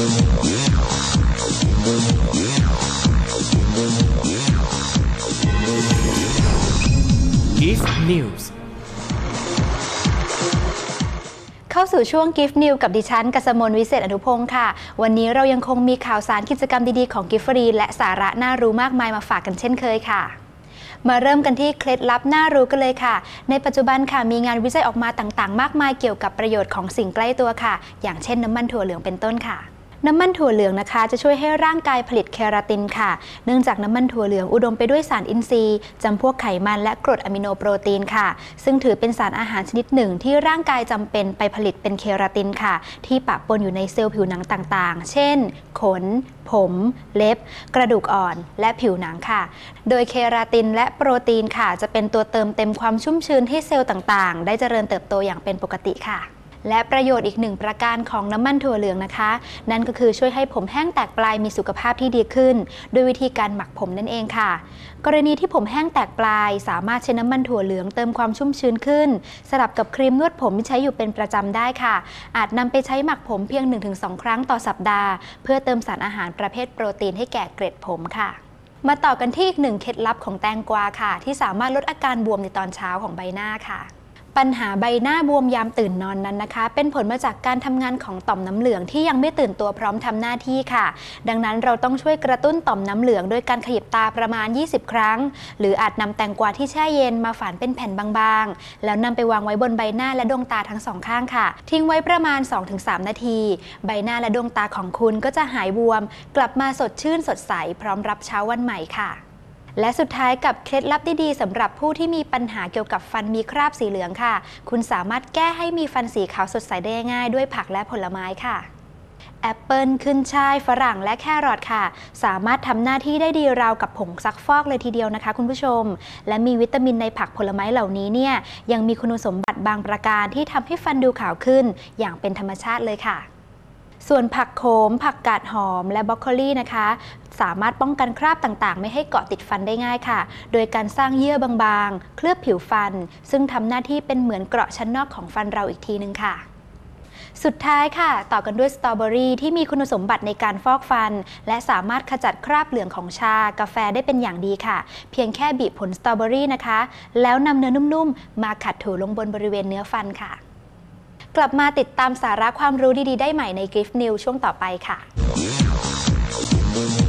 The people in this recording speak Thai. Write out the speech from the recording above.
Gift News เข้าสู่ช่วง Gift New กับดิฉันกัสมนวิเศษอนุพงศ์ค่ะ วันนี้เรายังคงมีข่าวสารกิจกรรมดี ๆ ของ Gift ฟรีและสาระน่ารู้มากมายมาฝากกันเช่นเคยค่ะมาเริ่มกันที่เคล็ดลับน่ารู้กันเลยค่ะ ในปัจจุบันค่ะมีงานวิจัยออกมาต่างๆ มากมายเกี่ยวกับประโยชน์ของสิ่งใกล้ตัวค่ะ อย่างเช่นน้ำมันถั่วเหลืองเป็นต้นค่ะ น้ำมันถั่วเหลืองนะคะ จะช่วยให้ร่างกายผลิตเคราตินค่ะ เนื่องจากน้ำมันถั่วเหลืองอุดมไปด้วยสารอินทรีย์จำพวกไขมันและกรดอะมิโนโปรตีนค่ะ ซึ่งถือเป็นสารอาหารชนิดหนึ่ง ที่ร่างกายจำเป็นไปผลิตเป็นเคราตินค่ะ ที่ปะปนอยู่ในเซลล์ผิวหนังต่างๆ เช่น ขน ผม เล็บ กระดูกอ่อน และผิวหนังค่ะ โดยเคราตินและโปรตีนค่ะ จะเป็นตัวเติมเต็มความชุ่มชื้นให้เซลล์ต่างๆ ได้เจริญเติบโตอย่างเป็นปกติค่ะ และประโยชน์อีกหนึ่งประการของน้ำมันถั่วเหลืองนะคะ นั่นก็คือช่วยให้ผมแห้งแตกปลายมีสุขภาพที่ดีขึ้น ด้วยวิธีการหมักผมนั่นเองค่ะ กรณีที่ผมแห้งแตกปลาย สามารถใช้น้ำมันถั่วเหลืองเติมความชุ่มชื้นขึ้น สลับกับครีมนวดผมที่ใช้อยู่เป็นประจำได้ค่ะ อาจนำไปใช้หมักผมเพียง 1-2 ครั้งต่อสัปดาห์ เพื่อเติมสารอาหารประเภทโปรตีนให้แก่เกล็ดผมค่ะมาต่อกันที่อีกหนึ่งเคล็ดลับของแตงกวาค่ะ ที่สามารถลดอาการบวมในตอนเช้าของใบหน้าค่ะ ปัญหาใบหน้าบวมยามตื่นนอนนั้นนะคะ เป็นผลมาจากการทำงานของต่อมน้ำเหลืองที่ยังไม่ตื่นตัวพร้อมทำหน้าที่ค่ะ ดังนั้นเราต้องช่วยกระตุ้นต่อมน้ำเหลือง โดยการขยิบตาประมาณ 20 ครั้ง หรืออาจนำแตงกวาที่แช่เย็นมาฝานเป็นแผ่นบางๆ แล้วนำไปวางไว้บนใบหน้าและดวงตาทั้งสองข้างค่ะ ทิ้งไว้ประมาณ 2-3 นาที ใบหน้าและดวงตาของคุณก็จะหายบวม กลับมาสดชื่นสดใสพร้อมรับเช้าวันใหม่ค่ะ และสุดท้ายกับเคล็ดลับดีๆสำหรับผู้ที่มีปัญหาเกี่ยวกับฟันมีคราบสีเหลืองค่ะ คุณสามารถแก้ให้มีฟันสีขาวสดใสได้ง่ายด้วยผักและผลไม้ค่ะแอปเปิลขึ้นช่ายฝรั่งและแครอทค่ะ สามารถทำหน้าที่ได้ดีราวกับผงซักฟอกเลยทีเดียวนะคะคุณผู้ชม และมีวิตามินในผักผลไม้เหล่านี้เนี่ยยังมีคุณสมบัติบางประการที่ทำให้ฟันดูขาวขึ้น อย่างเป็นธรรมชาติเลยค่ะส่วนผักโขม ผักกาดหอม และบรอกโคลีนะคะ สามารถป้องกันคราบต่างๆ ไม่ให้เกาะติดฟันได้ง่ายค่ะ โดยการสร้างเยื่อบางๆ เคลือบผิวฟัน ซึ่งทำหน้าที่เป็นเหมือนเกราะชั้นนอกของฟันเราอีกทีนึงค่ะสุดท้ายค่ะ ต่อกันด้วยสตรอเบอรี่ที่มีคุณสมบัติในการฟอกฟัน และสามารถขจัดคราบเหลืองของชา กาแฟได้เป็นอย่างดีค่ะ เพียงแค่บีบผลสตรอเบอรี่นะคะ แล้วนำเนื้อนุ่มๆ มาขัดถูลงบนบริเวณเนื้อฟันค่ะ กลับมาติดตามสาระความรู้ดีๆ ได้ใหม่ใน Gift New ช่วงต่อไปค่ะ Boom,